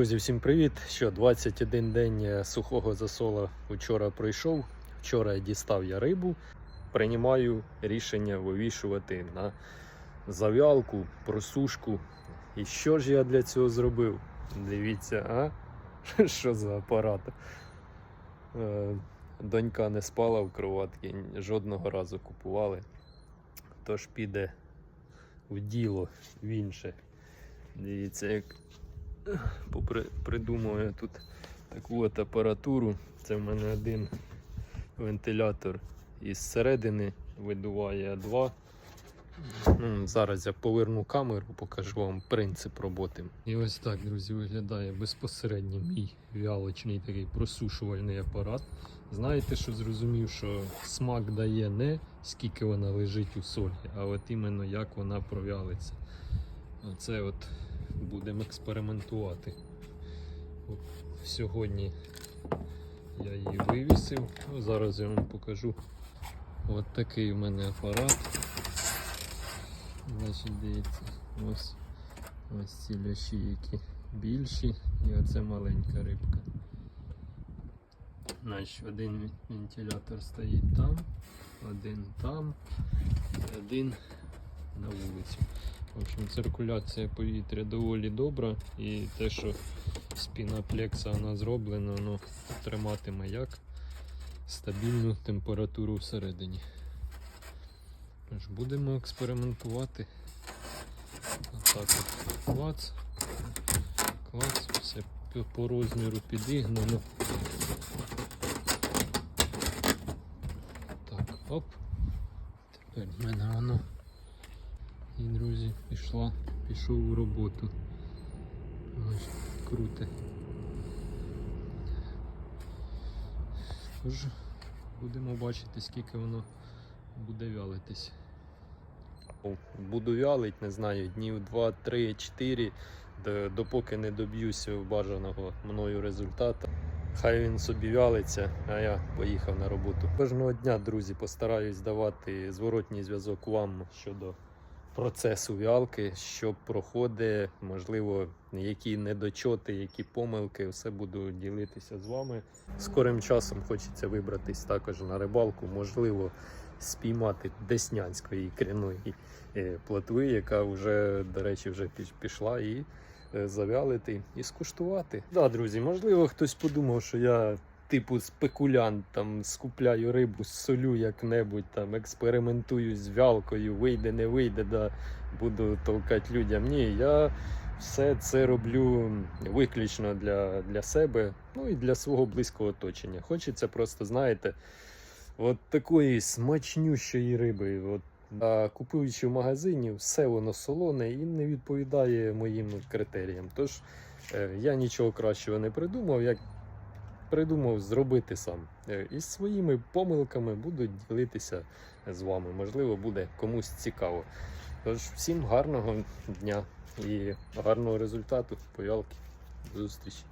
Друзі, всім привіт! Що 21 день е, сухого засола вчора пройшов. Вчора дістав я рибу. Приймаю рішення вивішувати на зав'ялку, просушку. І що ж я для цього зробив? Дивіться, а? Що за апарат? Е, Донька не спала в кроватці, жодного разу купували. Тож піде в діло в інше. Дивіться, як попри, придумую тут таку от апаратуру. Це в мене один вентилятор із середини видуває два. Ну, зараз я поверну камеру, покажу вам принцип роботи. І ось так, друзі, виглядає безпосередньо мій віалочний такий просушувальний апарат. Знаєте, що зрозумів, що смак дає не скільки вона лежить у солі, а от іменно як вона провялиться. Оце от будемо експериментувати. Сьогодні я її вивісив. Ну, зараз я вам покажу. От такий у мене апарат. Значить, дивіться, ось, ось ці ляші, які більші, і оце маленька рибка. Значить, один вентилятор стоїть там, один там, і один на вулицю. Циркуляція повітря доволі добра і те, що з пінаплекса вона зроблена, воно триматиме як стабільну температуру всередині. Тож будемо експериментувати. Отак от клац, клац, все по- по розміру підігнано. Так, оп. Тепер в мене воно. І, друзі, пішла, пішов у роботу. Ось, круте. Тож, будемо бачити, скільки воно буде вялитись. Буду вялить, не знаю, днів 2, 3, 4, допоки не доб'юся бажаного мною результату. Хай він собі вялиться, а я поїхав на роботу. Кожного дня, друзі, постараюсь давати зворотній зв'язок вам щодо процесу вялки, що проходить, можливо, які недочоти, які помилки, все буду ділитися з вами. Скорим часом хочеться вибратись також на рибалку, можливо, спіймати деснянської ікряної е, плотви, яка вже, до речі, вже пішла і е, завялити і скуштувати. Да, друзі, можливо, хтось подумав, що я. Типу спекулянт, там скупляю рибу, солю як-небудь, там експериментую з вялкою, вийде, не вийде, да, буду толкати людям. Ні, я все це роблю виключно для, для себе, ну і для свого близького оточення. Хочеться просто, знаєте, от такої смачнющої риби. От, а купуючи в магазині, все воно солоне і не відповідає моїм критеріям. Тож е, я нічого кращого не придумав. як придумав зробити сам. Е, І своїми помилками буду ділитися з вами. Можливо, буде комусь цікаво. Тож, всім гарного дня і гарного результату. Поялки, зустрічі.